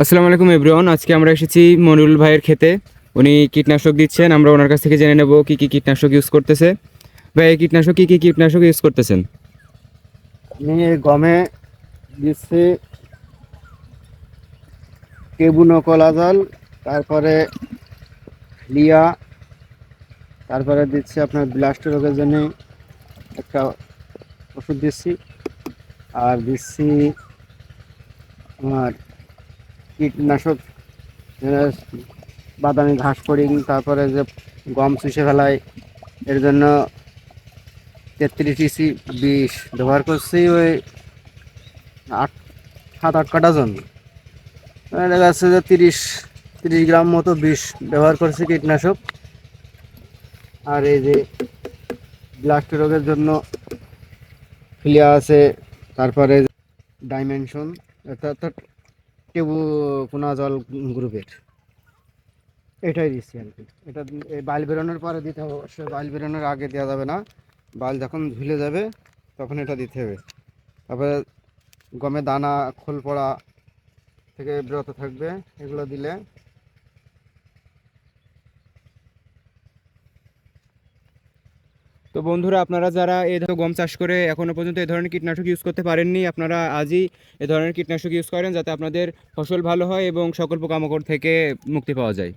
আসসালামু আলাইকুম, এভরিওয়ান। আজকে আমরা এসেছি মনিরুল ভাইয়ের খেতে। উনি কীটনাশক দিচ্ছেন। আমরা ওনার কাছ থেকে জেনে নেব কি কি কীটনাশক ইউজ করতেছে। ভাই, এই কীটনাশক কী কী কীটনাশক ইউজ করতেছেন? আমি গমে দিচ্ছি কেবুনকলাজল তারপরে লিয়া, তারপরে দিচ্ছি আপনার ব্লাস্ট রোগের জন্য একটা ওষুধ দিচ্ছি। আর দিচ্ছি কীটনাশক যেটা বাদামি ঘাস ফড়িং তারপরে যে গম চুষে ফেলায় এর জন্য তেত্রিশ ইসি বিষ ব্যবহার করছি ওই আট, সাত, আট কাটা জন। দেখা যাচ্ছে যে তিরিশ তিরিশ গ্রাম মতো বিষ ব্যবহার করছি কীটনাশক। আর এই যে ব্লাস্ট রোগের জন্য ফিলিয়া আছে, তারপরে ডাইমেনশন। টেবু কোনা জল গ্রুপের। এটাই দিচ্ছি আর কি। এটা এই বাইল বেরোনোর পরে দিতে হবে, অবশ্যই বাইল বেরোনোর আগে দেওয়া যাবে না। বাল যখন ঝুলে যাবে, তখন এটা দিতে হবে। তারপরে গমে দানা, খোল পড়া থেকে বিরত থাকবে, এগুলো দিলে তো বন্ধুরা, আপনারা যারা এই ধরনের গম চাষ করে এখনও পর্যন্ত এই ধরনের কীটনাশক ইউজ করতে পারেননি, আপনারা আজই এ ধরনের কীটনাশক ইউজ করেন যাতে আপনাদের ফসল ভালো হয় এবং সকল পোকামাকড় থেকে মুক্তি পাওয়া যায়।